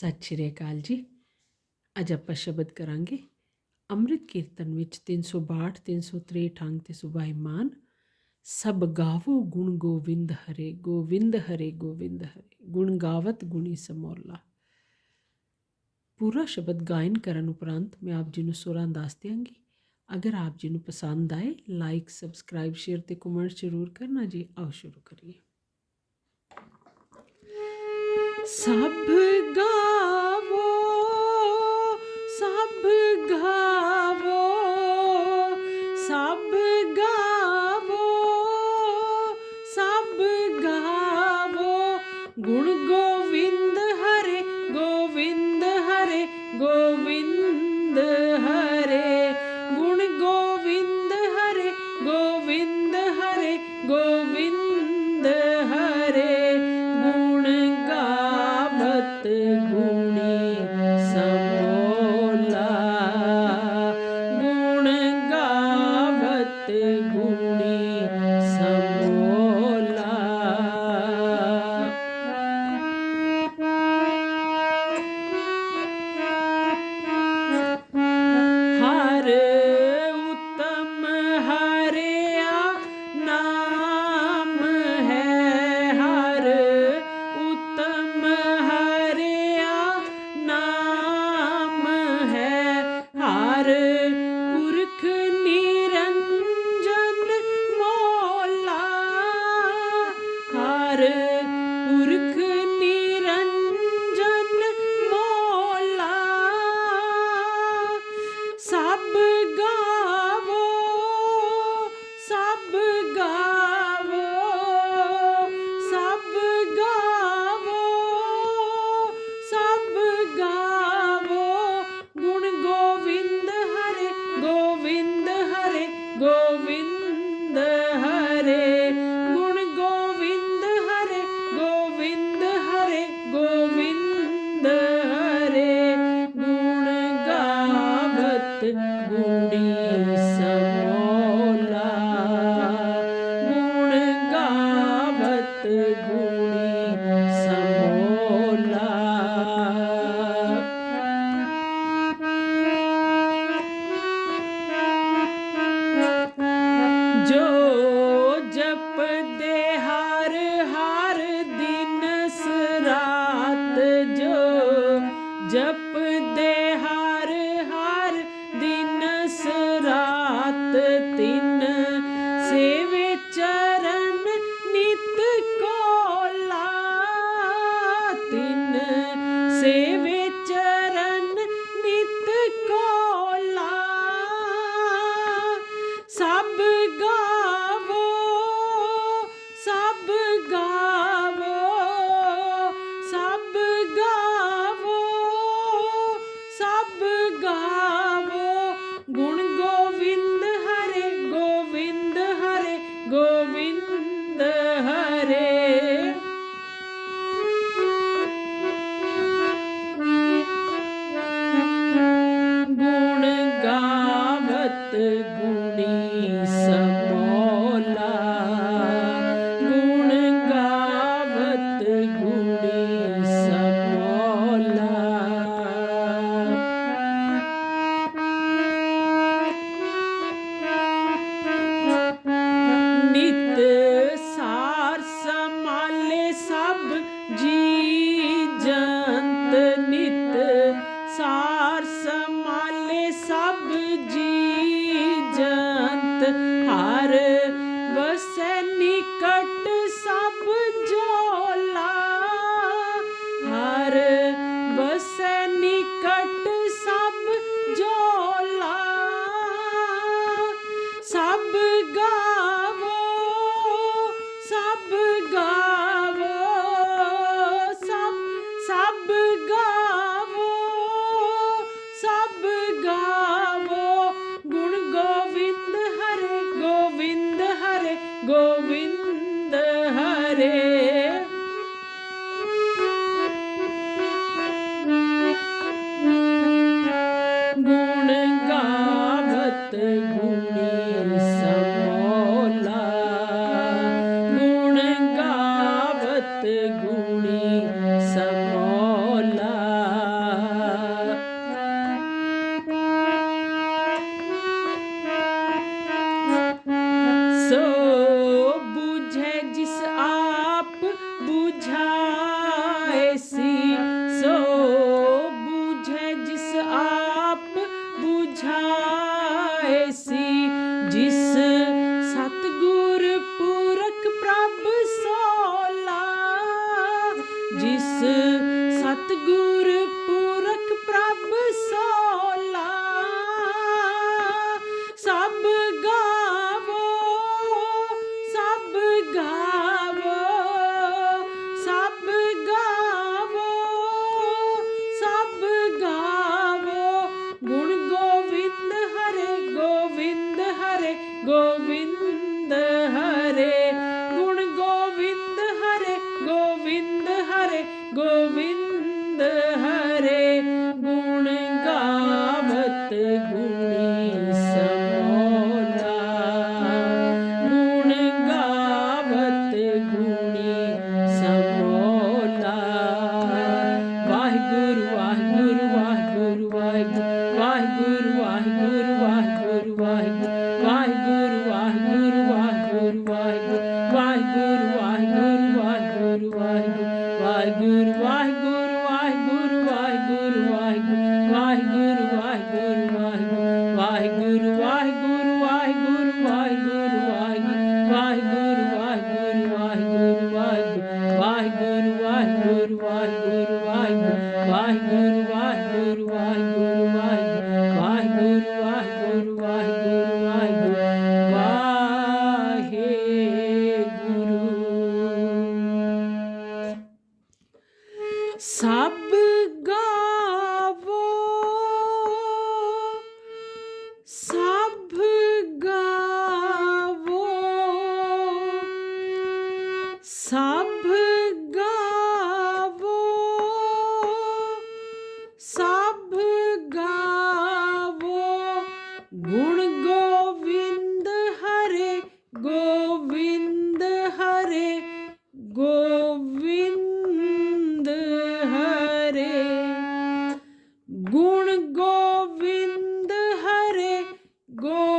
ਸਤਿ ਸ਼੍ਰੀ ਅਕਾਲ ਜੀ। ਅੱਜ ਆਪਾਂ ਸ਼ਬਦ ਕਰਾਂਗੇ, ਅੰਮ੍ਰਿਤ ਕੀਰਤਨ ਵਿੱਚ 362 363 ਅੰਗ ਤੇ ਸੁਭਾਈਮਾਨ ਸਭ ਗਾਵੋ ਗੁਣ ਗੋਵਿੰਦ ਹਰੇ ਗੋਵਿੰਦ ਹਰੇ ਗੋਵਿੰਦ ਹਰੇ, ਗੁਣ ਗਾਵਤ ਗੁਣੀ ਸਮੋਲਾ। ਪੂਰਾ ਸ਼ਬਦ ਗਾਇਨ ਕਰਨ ਉਪਰੰਤ ਮੈਂ ਆਪ ਜੀ ਨੂੰ ਸੁਰਾਂ ਦੱਸ ਦਿਆਂਗੀ। ਅਗਰ ਆਪ ਜੀ ਨੂੰ ਪਸੰਦ ਆਏ ਲਾਈਕ ਸਬਸਕ੍ਰਾਈਬ ਸ਼ੇਅਰ ਤੇ ਕਮੈਂਟ ਜ਼ਰੂਰ ਕਰਨਾ ਜੀ। ਆਓ ਸ਼ੁਰੂ ਕਰੀਏ। ਸਭ ਗਾਵੋ ਸਭ ਗਾਵੋ। ਜੋ ਜਪਦੇ ਹਰ ਹਰ ਦਿਨ ਸਰਾਤ ਜੋ ਜਪਦੇ ਹਰ ਹਰ ਦਿਨ ਸਰਾਤ ਤਿੰਨ ਸੇਵੇ ਚਰਨ ਨਿਤ ਕੋਲਾ ਤਿਨ ਸੇਵੇ ਸਭ ਗਾਵੋ ਸਭ ਗਾਵੋ। ਗੁਣ ਗੋਵਿੰਦ ਹਰੇ ਗੋਵਿੰਦ ਹਰੇ ਗੋਵਿੰਦ ਹਰੇ। ਗੁਣ ਗੋਵਿੰਦ ਹਰੇ, ਗੋ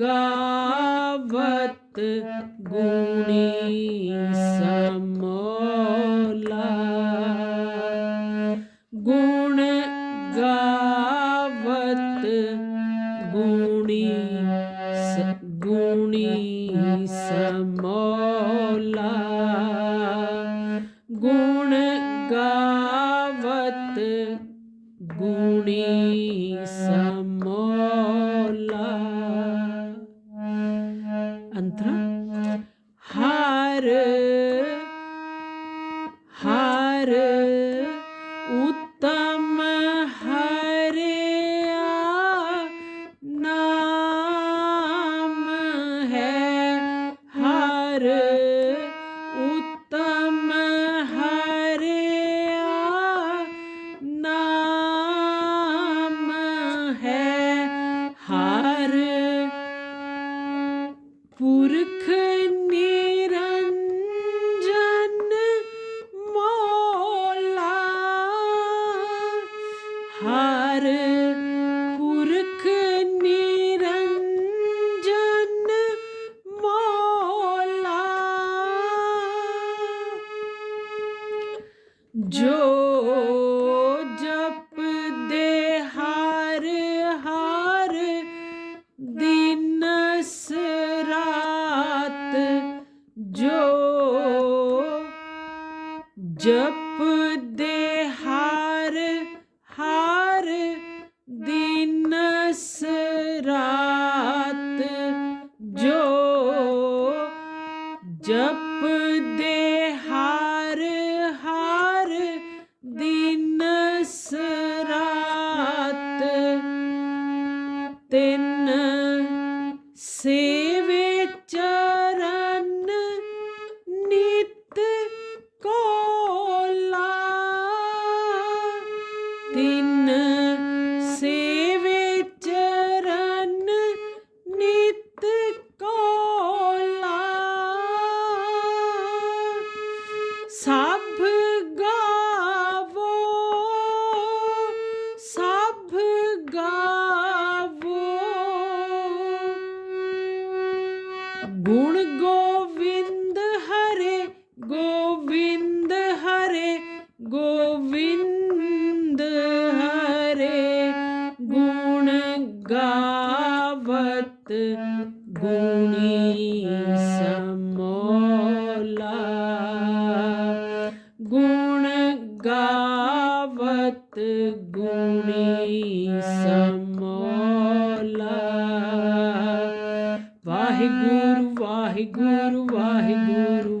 ਗਾਵਤ ਗੁਣੀ ਸਮੋਲਾ। ਗੁਣ ਗਾਵਤ ਗੁਣੀ ਗੁਣੀ ਸਮੋਲਾ। ਗੁਣ ਗਾਵਤ ਗੁਣੀ ਹਰ। ਪੁਰਖ ਨਿਰੰਜਨ ਮੋਲਾ। ਜੋ ਜਪਦੇ ਹਰ ਹਰ ਦਿਨ ਸਰਾਤ ਜੋ ਜਪ ਗੋਵਿੰਦ ਹਰੇ ਗੁਣ ਗਾਵਤ ਗੁਣੀ ਸਮੋਲਾ। ਗੁਣ ਗਾਵਤ ਗੁਣੀ ਸਮੋਲਾ। ਵਾਹਿਗੁਰੂ ਵਾਹਿਗੁਰੂ ਵਾਹਿਗੁਰੂ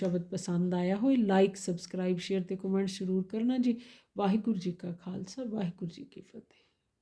ਸ਼ਬਦ ਪਸੰਦ ਆਇਆ ਹੋਏ ਲਾਈਕ ਸਬਸਕ੍ਰਾਈਬ ਸ਼ੇਅਰ ਤੇ ਕਮੈਂਟ ਜ਼ਰੂਰ ਕਰਨਾ ਜੀ। ਵਾਹਿਗੁਰੂ ਜੀ ਕਾ ਖਾਲਸਾ, ਵਾਹਿਗੁਰੂ ਜੀ ਕੀ ਫਤਿਹ।